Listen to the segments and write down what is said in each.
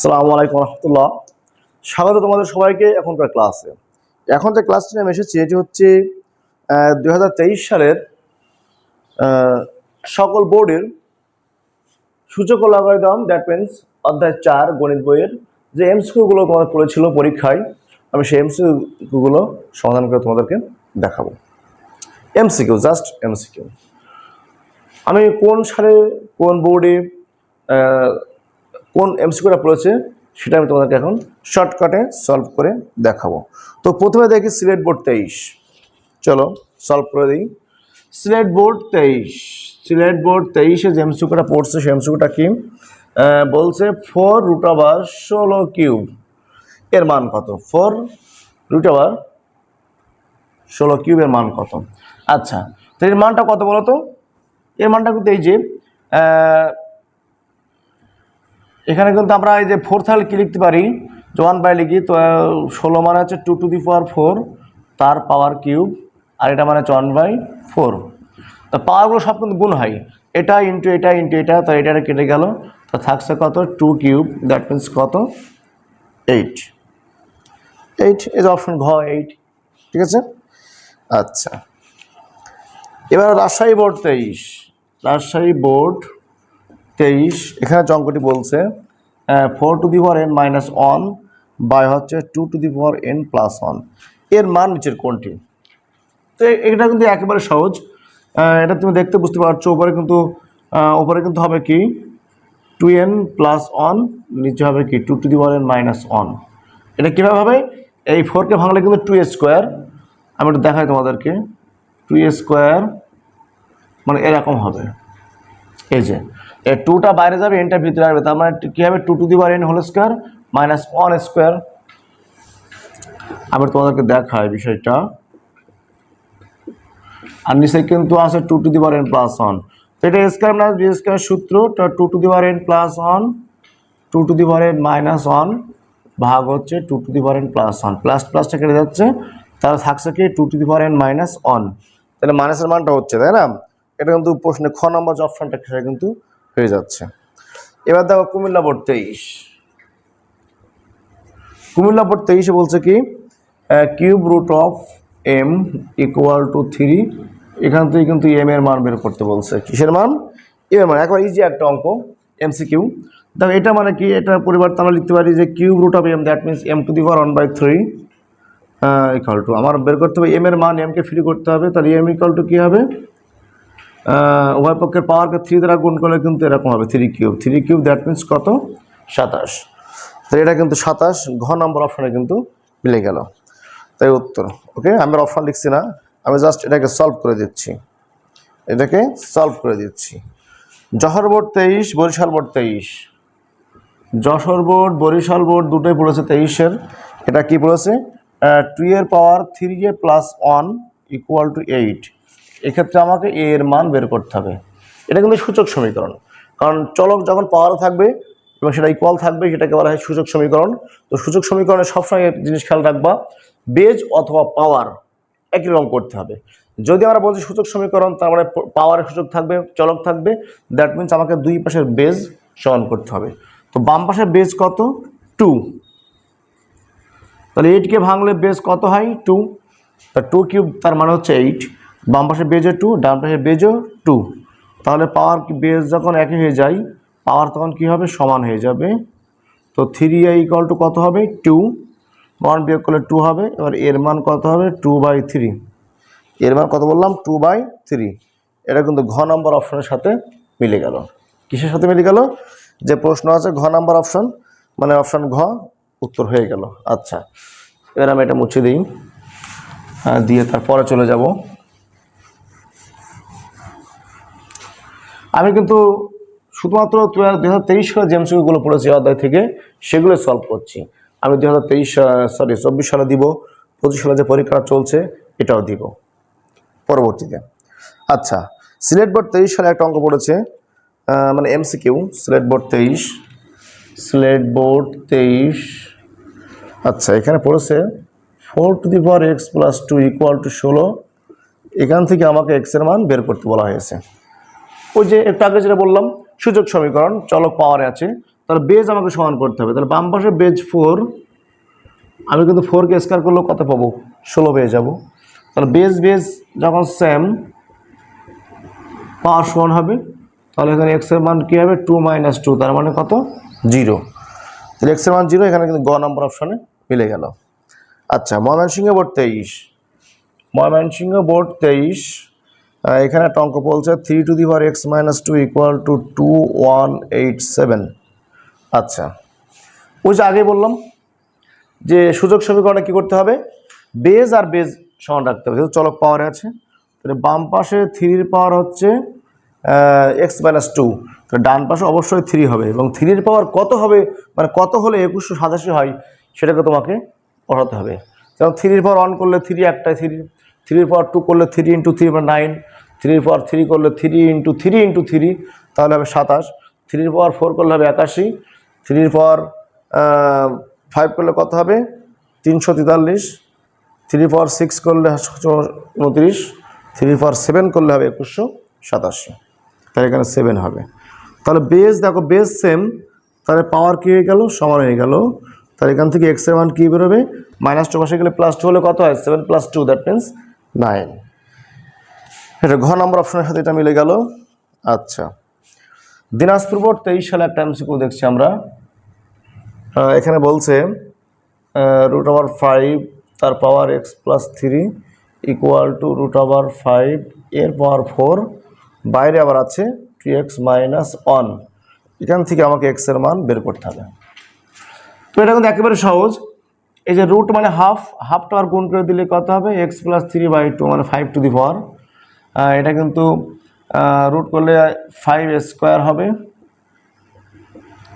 আসসালামু আলাইকুম রহমতুল্লাহ। স্বাগত তোমাদের সবাইকে এখনকার ক্লাসে। এখন যে ক্লাসটি আমি এসেছি, এটি হচ্ছে দু হাজার তেইশ সালের সকল বোর্ডের সূচক লগারিদম দ্যাট মিনস অধ্যায় চার গণিত বইয়ের যে এমসিকিউগুলো তোমাদের পড়েছিল পরীক্ষায়, আমি সেই এমসিকিউগুলো সমাধান করে তোমাদেরকে দেখাবো। এমসিকিউ জাস্ট এমসিকিউ আমি কোন সালে কোন বোর্ডে কোন এমসিকিউটা পড়েছে সেটা আমি তোমাদেরকে এখন শর্টকাটে সলভ করে দেখাবো। তো প্রথমে দেখি সিলেট বোর্ড তেইশ। চলো সলভ করে দিই। সিলেট বোর্ড তেইশ। সিলেট বোর্ড তেইশে যে এমসিকিউটা পড়ছে সেই এমসিকিউটা কি? বলছে ফোর রুট আবার ষোলো কিউব এর মান কত? ফোর রুট আবার ষোলো কিউবের মান কত? আচ্ছা তো এর মানটা কত বলো তো এর মানটা কিন্তু এই যে এখানে কিন্তু আমরা এই যে ফোর থাকলে কি লিখতে পারি? যে ওয়ান বাই লিখি, তো ষোলো মানে হচ্ছে two to the power four তার পাওয়ার কিউব আর এটা মানে হচ্ছে ওয়ান বাই ফোর তো পাওয়ারগুলো সব কিন্তু গুণ হয়। এটা ইন্টু এটা ইন্টু এটা, তো এটা কেটে গেল। তো থাকছে কত? টু কিউব দ্যাট মিন্স কত? এইট এইট ইজ অপশন ঘ এইট ঠিক আছে? আচ্ছা। এবার রাজশাহী বোর্ড তেইশ। রাজশাহী বোর্ড তেইশ। এখানে যে বলছে four to the power n minus one by হচ্ছে two to the power n plus ওয়ানের মান নিচের কোনটি? তো এটা কিন্তু একেবারে সহজ। এটা তুমি দেখতে বুঝতে পারছ, উপরে কিন্তু উপরে কিন্তু হবে কি? টু এন প্লাস ওয়ান নিচে হবে কি? Two to the power n minus one এটা কীভাবে হবে? এই ফোরকে ভাঙলে কিন্তু টু এ স্কোয়ার আমি একটু দেখাই তোমাদেরকে। টু এ স্কোয়ার মানে এরকম হবে। এই যে এই টুটা বাইরে যাবে এনটা ভিতরে আসবে। তার মানে কী হবে? Two to the power n whole square minus one square আমি তোমাদেরকে দেখাই বিষয়টা। আর নিচে কিন্তু আছে two to the power n plus one তো এটা স্কোয়ার মাইনাস বি স্কোয়ার সূত্র two to the power n plus one two to the power n minus one ভাগ হচ্ছে two to the power n plus one plus প্লাসটা কেটে যাচ্ছে, তাহলে থাকছে কি two to the power n minus one তাহলে মাইনাসের মানটা হচ্ছে, তাই না? এটা কিন্তু প্রশ্নে খ নম্বর যে অপশনটা সেটা কিন্তু হয়ে যাচ্ছে। এবার দেখো কুমিল্লা বোর্ড তেইশ। কুমিল্লা বোর্ড তেইশে বলছে কি cube root of M equal to three, এখান থেকে কিন্তু এম এর মান বের করতে বলছে। কিসের মান? এম এর মান। একবার ইজি একটা অঙ্ক এমসি কিউ দেখো, এটা মানে কি? এটার পরিবর্তে আমরা লিখতে পারি যে cube root of M that means M to the power one by three equal to আমার বের করতে হবে এম এর মান এমকে ফ্রি করতে হবে, তাহলে এম ইকাল টু কী হবে? উভয় পক্ষের পাওয়ারকে থ্রি দ্বারা গুণ করলে কিন্তু এরকম হবে three cube three cube that means কত? সাতাশ। তাহলে এটা কিন্তু সাতাশ, ঘ নম্বর অপশানে কিন্তু মিলে গেল। তাই উত্তর ওকে আমি অপশন লিখছি না, আমি জাস্ট এটাকে সলভ করে দিচ্ছি। এটাকে সলভ করে দিচ্ছি। যশোর বোর্ড তেইশ, বরিশাল বোর্ড তেইশ। যশোর বোর্ড, বরিশাল বোর্ড দুটোই পড়েছে তেইশের। এটা কি পড়েছে? টু এর power three A plus one equal to eight এক্ষেত্রে আমাকে এ এর মান বের করতে হবে। এটা কিন্তু সূচক সমীকরণ। কারণ চলক যখন পাওয়ার থাকবে এবং সেটা ইকুয়াল থাকবে, সেটাকে বলা হয় সূচক সমীকরণ। তো সূচক সমীকরণে সবসময় জিনিস খেয়াল রাখবা বেজ অথবা পাওয়ার একই রকম করতে হবে। যদি আমরা বলছি সূচক সমীকরণ, তার মানে পাওয়ারের সূচক থাকবে, চলক থাকবে দ্যাট মিনস আমাকে দুই পাশের বেজ সমান করতে হবে। তো বাম পাশের বেজ কত? টু তাহলে এইটকে ভাঙলে বেজ কত হয়? টু তা টু কিউব তার মানে হচ্ছে এইট বাম পাশে বেজও টু ডান পাশে বেজও টু তাহলে পাওয়ার বেজ যখন একই হয়ে যায় পাওয়ার তখন কি হবে? সমান হয়ে যাবে। তো থ্রি এ ইকাল টু কত হবে? টু ওয়ান বিয়োগ করলে টু হবে, এবার এর মান কত হবে? টু বাই থ্রি এর মান কত বললাম? টু বাই থ্রি এটা কিন্তু ঘ নম্বর অপশনের সাথে মিলে গেল। কিসের সাথে মিলে গেল? যে প্রশ্ন আছে, ঘ নম্বর অপশন মানে অপশন ঘ, উত্তর হয়ে গেল। আচ্ছা এবার আমি এটা মুছে দিই। দিয়ে তারপরে চলে যাব। আমি কিন্তু শুধুমাত্র দু হাজার তেইশ সালে যে এমসিকিউগুলো পড়েছি অধ্যায় থেকে, সেগুলো সলভ করছি। আমি দু হাজার তেইশ সরি চব্বিশ সালে দিব, পঁচিশ সালে যে পরীক্ষা চলছে, এটাও দিব পরবর্তীতে। আচ্ছা সিলেট বোর্ড তেইশ সালে একটা অঙ্ক পড়েছে মানে এমসিকিউ, সিলেট বোর্ড তেইশ, সিলেট বোর্ড তেইশ। আচ্ছা এখানে পড়েছে four to the power x plus two equal to ষোলো। এখান থেকে আমাকে এক্সের মান বের করতে বলা হয়েছে। ওই যে একটু আগে যেটা বললাম সূচক সমীকরণ, চলক পাওয়ারে আছে। তাহলে বেজ আমাকে সমান করতে হবে। তাহলে বাম পাশে বেজ ফোর আমি কিন্তু ফোরকে স্কোয়ার করলেও কত পাবো? ষোলো পেয়ে যাব। তাহলে বেজ বেজ যখন সেম পাওয়ার সমান হবে। তাহলে এখানে এক্সের মান কী হবে? টু মাইনাস টু তার মানে কত? জিরো তাহলে এক্সের মান জিরো এখানে কিন্তু গ নম্বর অপশনে মিলে গেল। আচ্ছা ময়মনসিংহ বোর্ড তেইশ। ময়মনসিংহ বোর্ড তেইশ। এখানে একটা অঙ্ক বলছে three to the power x minus two equal to two one eight seven আচ্ছা ওই যে আগে বললাম যে সুযোগ সমীকরণে কী করতে হবে? বেজ আর বেজ সমান রাখতে হবে। যেহেতু চলক পাওয়ারে আছে, তাহলে বাম পাশে থ্রির পাওয়ার হচ্ছে এক্স মাইনাস টু তাহলে ডান পাশে অবশ্যই থ্রি হবে এবং থ্রির পাওয়ার কত হবে? মানে কত হলে একুশশো সাতাশি হয়, সেটাকে তোমাকে পড়াতে হবে। যেমন থ্রির পাওয়ার অন করলে থ্রি একটাই থ্রি থ্রির পাওয়ার টু করলে থ্রি ইন্টু থ্রি মানে নাইন থ্রির পাওয়ার থ্রি করলে three into three into three তাহলে হবে সাতাশ। থ্রির পাওয়ার ফোর করলে হবে একাশি। থ্রির পাওয়ার ফাইভ করলে কত হবে? তিনশো তেতাল্লিশ। থ্রি পাওয়ার সিক্স করলে উনত্রিশ। থ্রি পাওয়ার সেভেন করলে হবে একুশশো সাতাশি। তাহলে এখানে সেভেন হবে। তাহলে বেস দেখো বেস সেম তাহলে পাওয়ার কী হয়ে গেল? সমান হয়ে গেল। তাহলে এখান থেকে এক্সের মান কী বেরোবে? মাইনাস টু পাশে গেলে প্লাস টু হলে কত হয়? Seven plus two that means nine. এটা ঘ নম্বর অপশনের সাথে এটা মিলে গেল। আচ্ছা। দিনাজপুর বোর্ড তেইশ সালে একটা এমসিকিউ দেখছি আমরা। এখানে বলছে রুট ওভার ফাইভ তার power x plus three equal to root over five এর পাওয়ার ফোর বাইরে আবার আছে টু এক্স মাইনাস ওয়ান এখান থেকে আমাকে এক্সের মান বের করতে হবে। তো এটা কিন্তু একেবারে সহজ। এই যে রুট মানে হাফ হাফটা আর গুণ করে দিলে কত হবে? X plus three by two মানে ফাইভ টু দি পাওয়ার এটা কিন্তু রুট করলে ফাইভ স্কোয়ার হবে।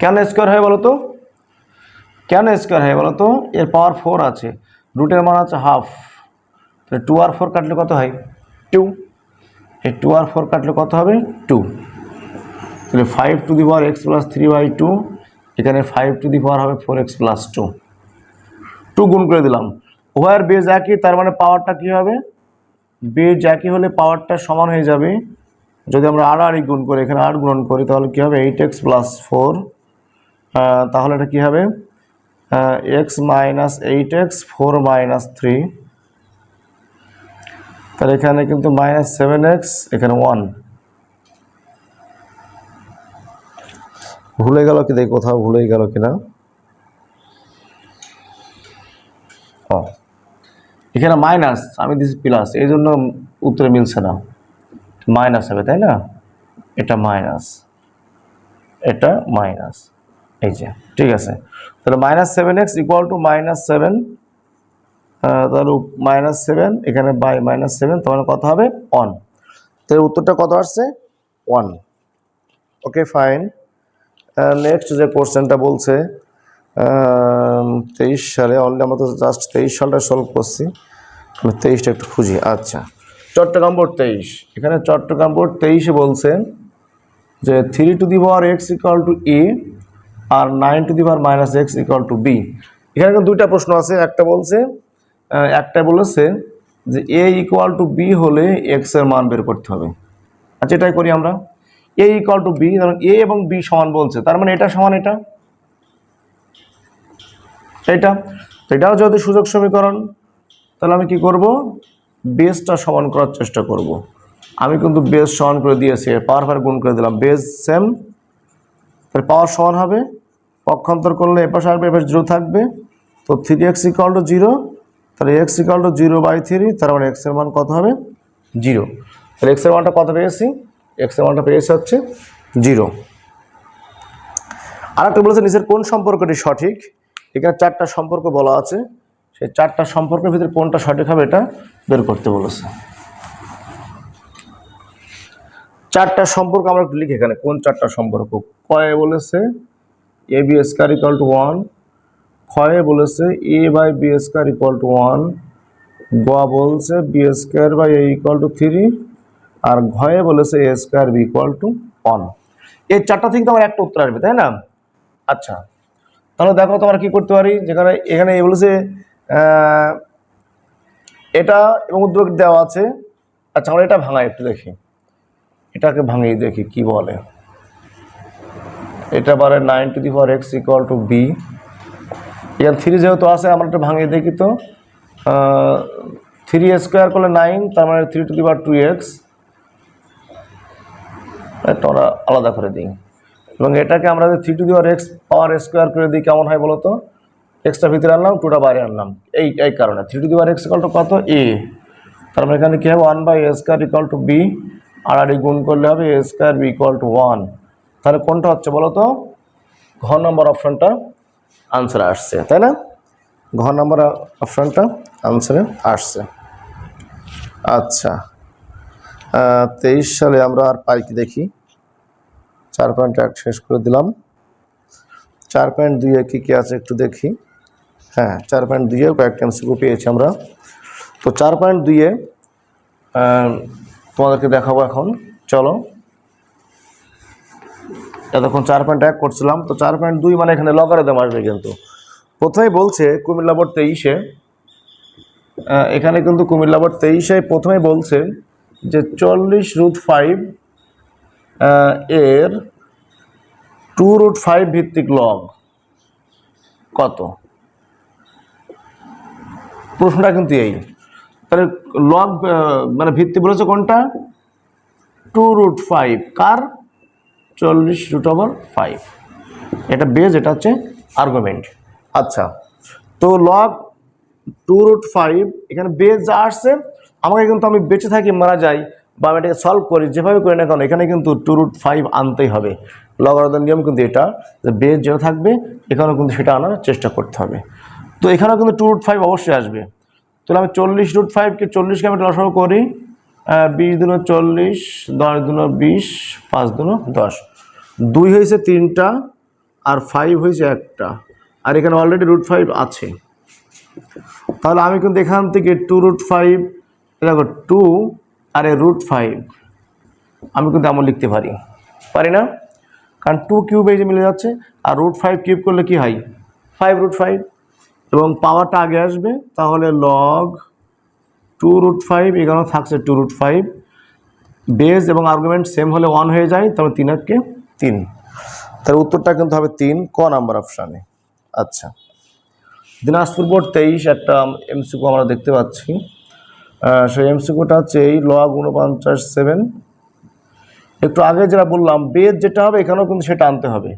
কেন স্কোয়ার হয় বলো তো কেন স্কোয়ার হয় বলো তো এর পাওয়ার ফোর আছে। রুটের মান আছে হাফ তাহলে টু আর ফোর কাটলে কত হয়? টু এই টু আর ফোর কাটলে কত হবে? টু তাহলে five to the power x plus three by two এখানে ফাইভ টু দি পাওয়ার হবে four x plus two two গুণ করে দিলাম। উভয়ের বেজ একই, তার মানে পাওয়ারটা কী হবে? বেজ একই হলে পাওয়ারটা সমান হয়ে যাবে। যদি আমরা আর আর গুণ করি, এখানে আট গুণন করি, তাহলে কী হবে? এইট এক্স প্লাস ফোর তাহলে এটা কী হবে? X minus eight x four minus three তাহলে এখানে কিন্তু মাইনাস সেভেন এক্স এখানে ওয়ান ভুলে গেল কি? দেখি, কোথাও ভুলে গেল কিনা? এখানে মাইনাস আমি দিচ্ছি প্লাস এই জন্য উত্তরে মিলছে না। মাইনাস হবে, তাই না? এটা মাইনাস এটা মাইনাস এই যে, ঠিক আছে। তাহলে minus seven x equal to minus seven তাহলে মাইনাস সেভেন এখানে বাই মাইনাস সেভেন তোমার কত হবে? ওয়ান তাহলে উত্তরটা কত আসছে? ওয়ান ওকে ফাইন নেক্সট যে কোশ্চেনটা বলছে তেইশ সালে অলরেডি আমরা তো জাস্ট তেইশ সালটা সলভ করছি। তেইশটা একটু খুঁজি আচ্ছা। চট্টগ্রাম বোর্ড তেইশ। এখানে চট্টগ্রাম বোর্ড তেইশে বলছে যে three to the power x equal to A R nine to the power minus x equal to B এখানে কিন্তু দুইটা প্রশ্ন আছে, একটা বলছে একটা বলেছে যে এ ইকুয়াল টু বি হলে এক্সের মান বের করতে হবে। আচ্ছা এটাই করি আমরা। এ ইকুয়াল টু বি কারণ এ এবং বি সমান বলছে। তার মানে এটা সমান এটা? এটা এটাও যেহেতু সুযোগ সমীকরণ, তাহলে আমি কি করব? বেসটা সমান করার চেষ্টা করব। আমি কিন্তু বেস সমান করে দিয়েছি পাওয়ার ফার গুণ করে দিলাম বেস সেম তাহলে পাওয়ার সমান হবে, পক্ষান্তর করলে এপাশে আসবে এপাশে জিরো থাকবে, তো three x equal to zero তাহলে x equal to zero by three তার মানে এক্সের মান কত হবে? জিরো তাহলে এক্সের মানটা কত পেয়েছি? এক্সের মানটা পেয়েছি হচ্ছে জিরো আর একটা বলেছে নিচের কোন সম্পর্কটি সঠিক? এখানে চারটা সম্পর্ক বলা আছে। সেই চারটা সম্পর্কের ভিতরে কোনটা সঠিক হবে এটা বের করতে বলেছে। চারটা সম্পর্ক আমরা একটু লিখি এখানে, কোন চারটা সম্পর্ক? কয়ে বলেছে A B square equal to one ক্ষয়ে বলেছে A by B square equal to one গ বলছে B square by A equal to three আর ঘয়ে বলেছে A square B equal to one এই চারটা থেকে তো আমার একটা উত্তর আসবে, তাই না? আচ্ছা। তাহলে দেখো তোমরা কি করতে পারি? যেখানে, এখানে বলেছে এটা এবং উদ্যোগ দেওয়া আছে। আচ্ছা আমরা এটা ভাঙাই একটু দেখি। এটাকে ভাঙিয়ে দেখি কি বলে। এটা বারে nine to the power x equal to B এখানে থ্রি যেহেতু আছে, আমরা একটু ভাঙিয়ে দেখি তো। থ্রি স্কোয়ার করলে নাইন তার মানে three to the power two x একটা আমরা আলাদা করে দিই। এবং এটাকে আমরা যদি three to the power x power square করে দিই, কেমন হয় বলো তো এক্সটা ভিতরে আনলাম টুটা বাইরে আনলাম। এই এই কারণে। Three to the power x equal to কত? এ তার মানে এখানে কী হবে? One by A square equal to B আর আর গুণ করলে হবে A square B equal to one তাহলে কোনটা হচ্ছে বলো তো ঘ নম্বর অপশনটা আনসারে আসছে, তাই না? ঘ নম্বর অপশানটা আনসারে আসছে। আচ্ছা। তেইশ সালে আমরা আর পাই কি দেখি? চার পয়েন্ট এক শেষ করে দিলাম। চার পয়েন্ট দুইয়ে কী কী আছে একটু দেখি। হ্যাঁ চার পয়েন্ট দুইয়ে কয়েকটা এমসিকিউ পেয়েছি আমরা। তো চার পয়েন্ট দুইয়ে তোমাদেরকে দেখাবো এখন। চলো। এতক্ষণ চার পয়েন্ট এক করছিলাম। তো চার পয়েন্ট দুই মানে এখানে লগারিদম আসবে কিন্তু। প্রথমেই বলছে কুমিল্লা বোর্ড তেইশে। এখানে কিন্তু কুমিল্লা বোর্ড তেইশে প্রথমেই বলছে যে চল্লিশ রুট ফাইভ এর টু রুট ফাইভ ভিত্তিক লগ কত? প্রশ্নটা কিন্তু এই। তাহলে লগ মানে ভিত্তি বলেছে কোনটা? টু রুট ফাইভ কার? চল্লিশ রুট ওভার ফাইভ এটা বেজ এটা হচ্ছে আর্গুমেন্ট আচ্ছা তো লগ টু রুট ফাইভ এখানে বেজ যা আসছে, আমাকে কিন্তু আমি বেঁচে থাকি, মারা যাই। বা আমি এটাকে সলভ করি, যেভাবে করি না কেন, এখানে কিন্তু টু রুট ফাইভ আনতেই হবে। লগারদের নিয়ম কিন্তু এটা, যে বেজ যেটা থাকবে, এখানেও কিন্তু সেটা আনার চেষ্টা করতে হবে। তো এখানেও কিন্তু টু রুট ফাইভ অবশ্যই আসবে। তাহলে আমি চল্লিশ রুট ফাইভকে চল্লিশকে আমি লসাগু করি বিশ দুনো চল্লিশ, দশ দুনো বিশ, পাঁচ দুনো দশ। দুই হয়েছে তিনটা, আর ফাইভ হয়েছে একটা। আর এখানে অলরেডি রুট ফাইভ আছে। তাহলে আমি কিন্তু এখান থেকে টু রুট ফাইভ দেখো টু আর রুট ফাইভ আমি কিন্তু এমন লিখতে পারি। পারি না? কারণ টু কিউব এই যে মিলে যাচ্ছে, আর রুট ফাইভ কিউব করলে কি হয়? ফাইভ রুট ফাইভ এবং পাওয়ারটা আগে আসবে, তাহলে লগ টু রুট ফাইভ এখানে থাকছে টু রুট ফাইভ বেজ এবং আর্গুমেন্ট সেম হলে ওয়ান হয়ে যায় তবে তিন এককে তিন। তার উত্তরটা কিন্তু হবে তিন, ক নাম্বার অপশানে আচ্ছা। দিনাজপুর বোর্ড তেইশ, একটা এমসিকু আমরা দেখতে পাচ্ছি। সেই এমসিকুটা হচ্ছে এই লগ উনপঞ্চাশ সেভেন একটু আগে যেটা বললাম বেজ যেটা হবে, এখানেও কিন্তু সেটা আনতে হবে।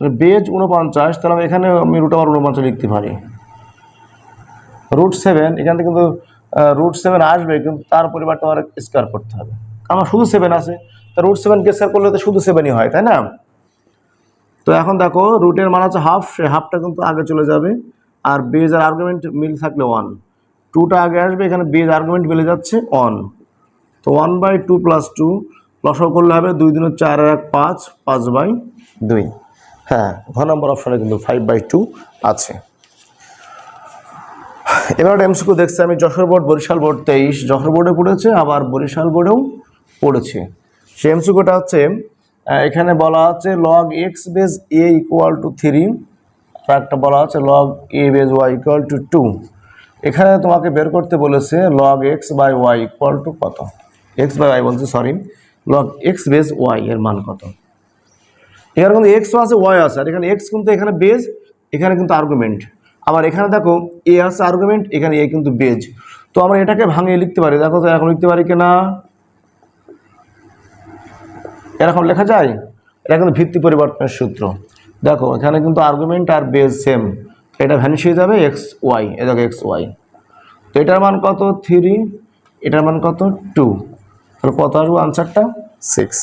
বেজ উনপঞ্চাশ, তাহলে আমি এখানে আমি রুট আবার উনপঞ্চাশ লিখতে পারি। রুট সেভেন এখান থেকে কিন্তু রুট সেভেন আসবে, কিন্তু তার পরিবারটা আমার স্কোয়ার করতে হবে। আমার শুধু সেভেন আছে, তা রুট সেভেনকে স্কোয়ার করলে তো শুধু সেভেনই হয়, তাই না? তো এখন দেখো রুটের মান আছে হাফ সে হাফটা কিন্তু আগে চলে যাবে, আর বেজ আর আর্গুমেন্ট মিল থাকলে ওয়ান টুটা আগে আসবে, এখানে বেজ আর্গুমেন্ট মিলে যাচ্ছে অন তো one by two plus two লসও করলে হবে দুই দিনের চার এক পাঁচ পাঁচ বাই দুই। হ্যাঁ ঘ নম্বর অপশানে কিন্তু ফাইভ বাই টু আছে। এবার এমসিকিউ দেখছি, আমি যশোর বোর্ড বরিশাল বোর্ড তেইশ। যশোর বোর্ডে পড়েছে, আবার বরিশাল বোর্ডেও পড়েছে। সেই এমসিকিউটা হচ্ছে এখানে বলা আছে log x base A equal to three আর একটা বলা আছে log A base Y equal to two এখানে তোমাকে বের করতে বলেছে log x by Y equal to কত? এক্স বাই ওয়াই বলছে sorry log x base Y এর মান কত? এখানে কিন্তু এক্সও আছে ওয়াই আছে, আর এখানে এক্স কিন্তু এখানে বেজ এখানে কিন্তু আর্গুমেন্ট আবার এখানে দেখো এ আছে আর্গুমেন্ট এখানে এ কিন্তু বেজ তো আমরা এটাকে ভাঙিয়ে লিখতে পারি। দেখো তো এখন লিখতে পারি কি না এরকম লেখা যায়? এটা কিন্তু ভিত্তি পরিবর্তনের সূত্র। দেখো, এখানে কিন্তু আর্গুমেন্ট আর বেজ সেম এটা ভ্যানিশ হয়ে যাবে এক্স ওয়াই এ দেখো এক্স ওয়াই তো এটার মান কত? থ্রি এটার মান কত? টু তাহলে কত আসবে আনসারটা সিক্স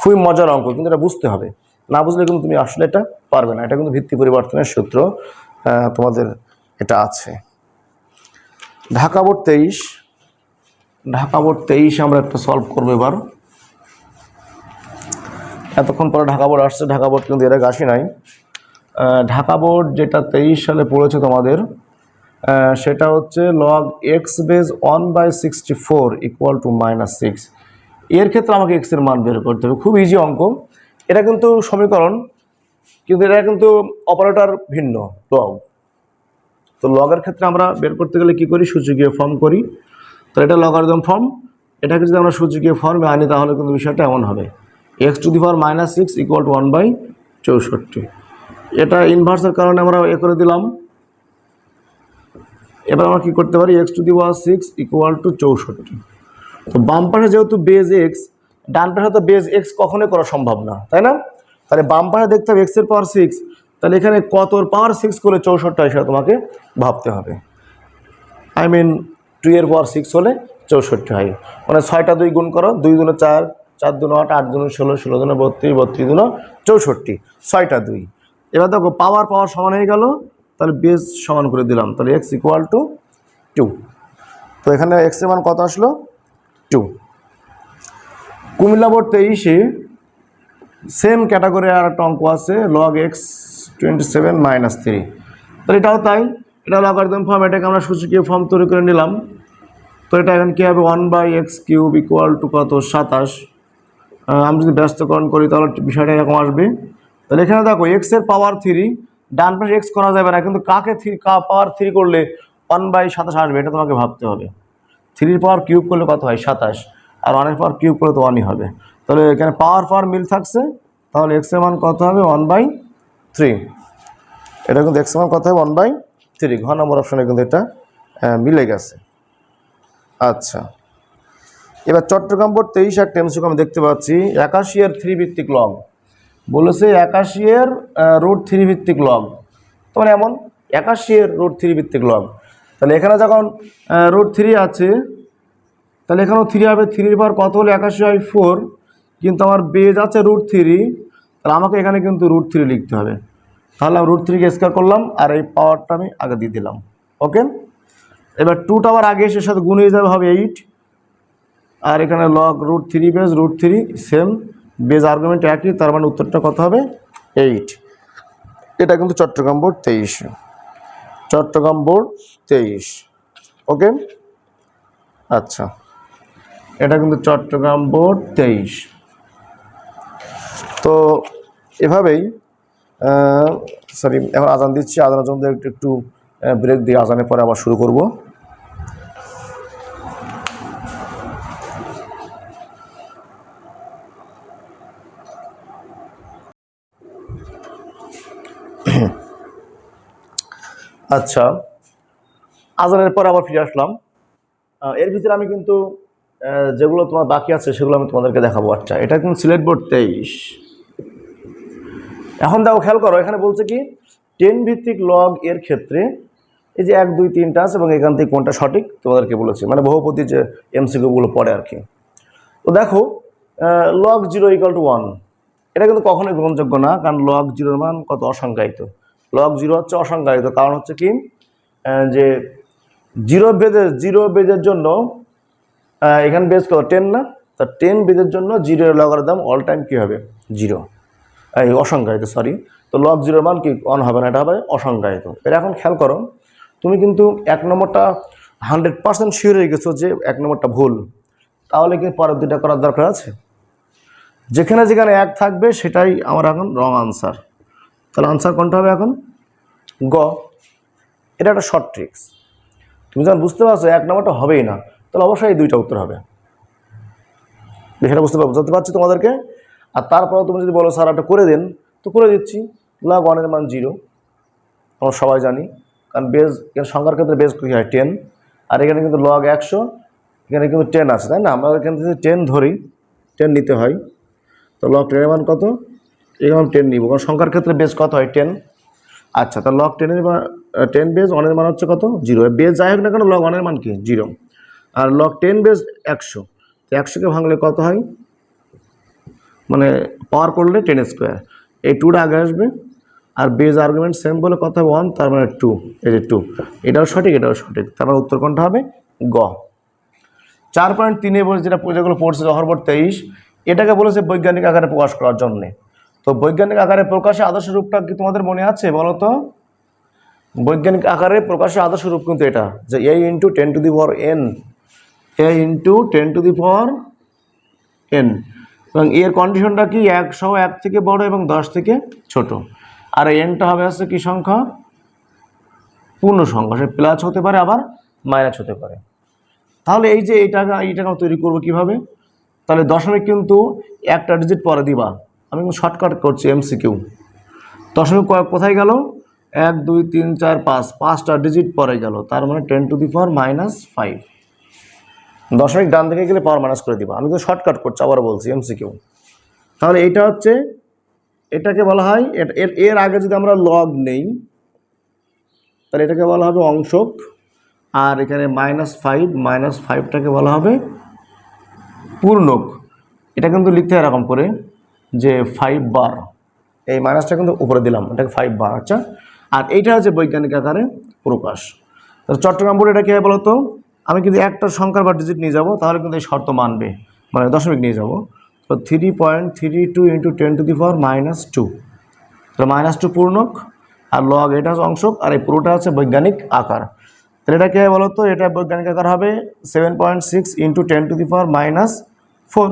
খুবই মজার অঙ্ক, কিন্তু এটা বুঝতে হবে। না বুঝলে কিন্তু তুমি আসলে এটা পারবে না। এটা কিন্তু ভিত্তি পরিবর্তনের সূত্র তোমাদের এটা আছে। ঢাকা বোর্ড তেইশ। ঢাকা বোর্ড তেইশ আমরা একটা সলভ করব এবার। এতক্ষণ পরে ঢাকা বোর্ড আসছে, ঢাকা বোর্ড কিন্তু এর আগে আসি নাই। ঢাকা বোর্ড যেটা তেইশ সালে পড়েছে তোমাদের সেটা হচ্ছে log x base one by sixty four equal to minus six এর ক্ষেত্রে আমাকে এক্সের মান বের করতে হবে, খুব ইজি অঙ্ক। এটা কিন্তু সমীকরণ, কিন্তু এটা কিন্তু অপারেটর ভিন্ন লগ তো লগের ক্ষেত্রে আমরা বের করতে গেলে কি করি? সূচকীয় ফর্ম করি। তো এটা লগারিদম ফর্ম এটাকে যদি আমরা সূচকীয় ফর্মে আনি, তাহলে কিন্তু বিষয়টা এমন হবে। X to the power minus six equal to one by চৌষট্টি। এটা ইনভার্সের কারণে আমরা এ করে দিলাম। এবার আমরা কি করতে পারি? X to the power six equal to চৌষট্টি। তো বাম পাশে যেহেতু বেজ এক্স ডান পাশে তো বেজ এক্স কখনোই করা সম্ভব না, তাই না? তাহলে বাম পাশে দেখতে হবে এক্সের পাওয়ার সিক্স তাহলে এখানে কতর পাওয়ার সিক্স করে চৌষট্টি সেটা তোমাকে ভাবতে হবে। আই মিন টু এর পাওয়ার সিক্স হলে চৌষট্টি হয়। মানে ছয়টা দুই গুণ করো, দুই দুনো চার চার দুনো আট আট দুনো ষোলো ষোলো দুনো বত্রিশ বত্রিশ দুনো চৌষট্টি। ছয়টা দুই। এবার দেখো পাওয়ার পাওয়ার সমান হয়ে গেল, তাহলে বেস সমান করে দিলাম, তাহলে এক্স ইকুয়াল টু টু তো এখানে এক্সের মান কত আসলো? টু কুমিল্লা বোর্ড তেইশে সেম ক্যাটাগরি আর একটা অঙ্ক আছে log x twenty seven minus three তাহলে এটাও তাই, এটা লগ লগারিদম ফর্ম এটাকে আমরা সূচকীয় ফর্ম তৈরি করে নিলাম। তো এটা এখন কী হবে? One by x cube equal to কত? সাতাশ। আমি যদি ব্যস্তকরণ করি, তাহলে বিষয়টা এরকম আসবে। তাহলে এখানে দেখো এক্সের পাওয়ার থ্রি ডান পাশে এক্স করা যাবে না, কিন্তু কাকে থ্রি পাওয়ার থ্রি করলে ওয়ান বাই সাতাশ আসবে, এটা তোমাকে ভাবতে হবে। থ্রির পাওয়ার কিউব করলে কত হয়? সাতাশ। আর ওয়ানের পাওয়ার কিউব করলে তো ওয়ানই হবে। তাহলে এখানে পাওয়ার পাওয়ার মিল থাকছে, তাহলে এক্সের মান কত হবে? ওয়ান বাই থ্রি এটা কিন্তু এক্সের মান কত হবে? ওয়ান বাই থ্রি ঘ নম্বর অপশনে কিন্তু এটা মিলে গেছে। আচ্ছা। এবার চট্টগ্রাম বোর্ড তেইশ আর টেমসুক আমি দেখতে পাচ্ছি, একাশি এর থ্রি ভিত্তিক লগ বলেছে একাশি এর রুট থ্রি ভিত্তিক লগ। তোমার এমন একাশি এর রুট থ্রি ভিত্তিক লগ। তাহলে এখানে যখন রুট থ্রি আছে, তাহলে এখানেও থ্রি হবে। থ্রির পর কত হলে একাশি হয় ফোর? কিন্তু আমার বেজ আছে রুট থ্রি, তাহলে আমাকে এখানে কিন্তু রুট থ্রি লিখতে হবে। তাহলে আমি রুট থ্রিকে স্কোয়ার করলাম আর এই পাওয়ারটা আমি আগে দিয়ে দিলাম। ওকে? এবার টু টাওয়ার আগে এসে সাথে গুণ হয়ে যাবে, হবে এইট। আর এখানে log root three base root three same base argument একই তার মানে উত্তরটা কত হবে? এইট এটা কিন্তু চট্টগ্রাম বোর্ড তেইশ। চট্টগ্রাম বোর্ড তেইশ। ওকে? আচ্ছা। এটা কিন্তু চট্টগ্রাম বোর্ড তেইশ। তো এভাবেই সরি এখন আজান দিচ্ছি। আজানের জন্য একটু একটু ব্রেক দিয়ে আজানের পরে আবার শুরু করব। আচ্ছা। আজানের পর আবার ফিরে আসলাম। এর ভিতরে আমি কিন্তু যেগুলো তোমার বাকি আছে, সেগুলো আমি তোমাদেরকে দেখাবো। আচ্ছা এটা কিন্তু সিলেট বোর্ড? তেইশ। এখন দেখো, খেয়াল করো, এখানে বলছে কি টেন ভিত্তিক লগ এর ক্ষেত্রে এই যে এক, দুই, তিনটা আছে এবং এখান থেকে কোনটা সঠিক তোমাদেরকে বলেছি। মানে বহুপতি যে এমসিকিউগুলো পড়ে আর কি। তো দেখো log zero equal to one এটা কিন্তু কখনোই গ্রহণযোগ্য না, কারণ লগ জিরোর মান কত অসংজ্ঞায়িত। লগ জিরো হচ্ছে অসংজ্ঞায়িত। কারণ হচ্ছে কি? যে জিরো বেজের জিরো বেজের জন্য এখানে বেজ কত? টেন না? তা টেন বেজের জন্য জিরোর লগার দাম অল টাইম কী হবে? জিরো এই অসংজ্ঞায়িত সরি তো লগ জিরোর মান কি? অন হবে না, এটা হবে অসংজ্ঞায়িত। এর এখন খেয়াল করো, তুমি কিন্তু এক নম্বরটা হান্ড্রেড পার্সেন্ট শিওর হয়ে গেছো যে এক নম্বরটা ভুল। তাহলে কি পরের দুটা করার দরকার আছে? যেখানে যেখানে এক থাকবে, সেটাই আমার এখন রং আনসার তাহলে আনসার কোনটা হবে এখন? গ। এটা একটা শর্ট ট্রিক্স তুমি যখন বুঝতে পারছ এক নম্বরটা হবেই না, তাহলে অবশ্যই এই দুইটা উত্তর হবে। সেটা বুঝতে পারব বুঝতে পারছি তোমাদেরকে? আর তারপরেও তুমি যদি বলো, স্যার একটা করে দেন। তো করে দিচ্ছি। লগ ওয়ানের মান জিরো আমরা সবাই জানি। কারণ বেজ সংখ্যার ক্ষেত্রে বেজ কী হয়? টেন আর এখানে কিন্তু লগ একশো। এখানে কিন্তু টেন আছে, তাই না? আমরা এখান থেকে টেন ধরি। টেন নিতে হয়। তো লগ টেনের মান কত? এরকম টেন নিব, কারণ সংখ্যার ক্ষেত্রে বেজ কত হয়? টেন আচ্ছা তা লগ টেনের টেন বেজ ওয়ানের মান হচ্ছে কত? জিরো বেজ যাই হোক না কেন লগ ওয়ানের মান কি? জিরো আর লগ টেন বেজ একশো। তো একশোকে ভাঙলে কত হয়? মানে পাওয়ার করলে টেন স্কোয়ার এই টুটা আগে আসবে। আর বেজ আর্গুমেন্ট সেম বলে কথা ওয়ান তার মানে টু এই যে টু এটাও সঠিক এটাও সঠিক। তার মানে উত্তর কোনটা হবে? গ। চার পয়েন্ট তিনে বলে যেটা যেগুলো পড়ছে জহরবর তেইশ। এটাকে বলেছে বৈজ্ঞানিক আকারে প্রকাশ করার জন্যে। তো বৈজ্ঞানিক আকারে প্রকাশে আদর্শ রূপটা কি তোমাদের মনে আছে বলো তো? বৈজ্ঞানিক আকারে প্রকাশে আদর্শ রূপ কিন্তু এটা, যে a into ten to the power n a into ten to the power n এবং এর কন্ডিশনটা কি একশো এক থেকে বড় এবং দশ থেকে ছোট। আর এনটা হবে হচ্ছে কি সংখ্যা? পূর্ণ সংখ্যা, সে প্লাস হতে পারে আবার মাইনাস হতে পারে। তাহলে এই যে এই টাকা এই টাকা তৈরি করব কীভাবে? তাহলে দশমিক কিন্তু একটা ডিজিট পরে দিবা। আমি শর্টকাট করছি এমসিকিউ দশমিক কোথায় গেল? এক, দুই, তিন, চার, পাঁচ। পাঁচটা ডিজিট পরে গেল। তার মানে ten to the power minus five দশমিক ডান দিকে গেলে পাওয়ার মাইনাস করে দিব। আমি তো শর্টকাট করছি আবার বলছি এমসিকিউ তাহলে এইটা হচ্ছে, এটাকে বলা হয় এর এর আগে যদি আমরা লগ নেই, তাহলে এটাকে বলা হবে অংশক। আর এখানে মাইনাস ফাইভ মাইনাস ফাইভটাকে বলা হবে পূর্ণক। এটা কিন্তু লিখতে হয় এরকম করে। যে ফাইভ বার এই মাইনাসটা কিন্তু উপরে দিলাম, এটাকে ফাইভ বার আচ্ছা? আর এইটা হচ্ছে বৈজ্ঞানিক আকারে প্রকাশ। তো চট্টগ্রাম বোর্ড এটা কী হয় বলতো? আমি কিন্তু একটা সংখ্যার বা ডিজিট নিয়ে যাব, তাহলে কিন্তু এই শর্ত মানবে। মানে দশমিক নিয়ে যাব। তো three point three two into ten to the power minus two তাহলে মাইনাস টু পূর্ণক, আর লগ এটা হচ্ছে অংশক, আর এই পুরোটা হচ্ছে বৈজ্ঞানিক আকার। তাহলে এটা কী হয় বলতো? এটা বৈজ্ঞানিক আকার হবে seven point six into ten to the power minus four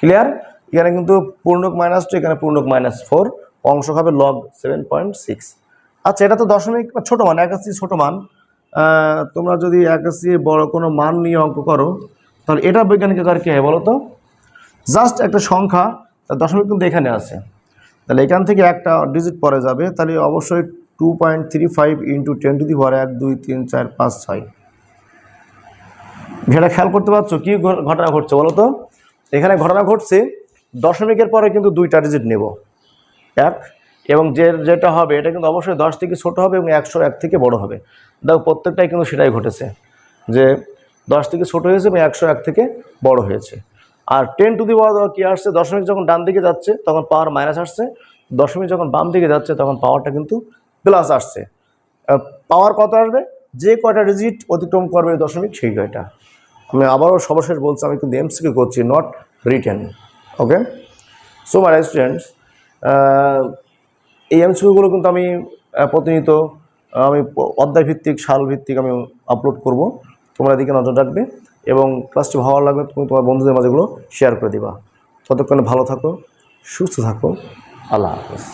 clear এখানে কিন্তু পূর্ণক মাইনাস টু এখানে পূর্ণক মাইনাস ফোর অংশ হবে লগ সেভেন পয়েন্ট সিক্স আচ্ছা এটা তো দশমিক ছোটো মান একাশি ছোটো মান। তোমরা যদি একাশি বড় কোনো মান নিয়ে অঙ্ক করো, তাহলে এটা বৈজ্ঞানিক আকার কী হয় বলো তো? জাস্ট একটা সংখ্যা, তার দশমিক কিন্তু এখানে আছে। তাহলে এখান থেকে একটা ডিজিট পরে যাবে, তাহলে অবশ্যই two point three five into ten to the power এক, দুই, তিন, চার, পাঁচ, ছয়। সেটা খেয়াল করতে পারছ? কী ঘটনা ঘটছে বলো তো? এখানে ঘটনা ঘটছে দশমিকের পরে কিন্তু দুইটা ডিজিট নেব। এক, এবং যে, যেটা হবে, এটা কিন্তু অবশ্যই দশ থেকে ছোট হবে এবং একশো এক থেকে বড় হবে। দেখো, প্রত্যেকটাই কিন্তু সেটাই ঘটেছে যে, দশ থেকে ছোট হয়েছে এবং একশো এক থেকে বড় হয়েছে। আর টেন টু দি পাওয়ার কী আসছে, দশমিক যখন ডান দিকে যাচ্ছে, তখন পাওয়ার মাইনাস আসছে। দশমিক যখন বাম দিকে যাচ্ছে, তখন পাওয়ারটা কিন্তু প্লাস আসছে। পাওয়ার কত আসবে? যে কয়টা ডিজিট অতিক্রম করবে দশমিক, সেই কয়টা। আমি আবারও সর্বশেষ বলছি, আমি কিন্তু এমসিকে করছি not written okay so my students এই এমসিকিউগুলো কিন্তু আমি আহ, প্রতিনিয়ত আহ, আমি অধ্যায়ভিত্তিক সালভিত্তিক ভিত্তিক সাল ভিত্তিক আমি আপলোড করব। তোমরা এদিকে নজর রাখবে এবং ক্লাসটি ভালো লাগবে তুমি তোমার বন্ধুদের মাঝেগুলো শেয়ার করে দিবা। ততক্ষণে ভালো থাকো সুস্থ থাকো। আল্লাহ হাফেজ।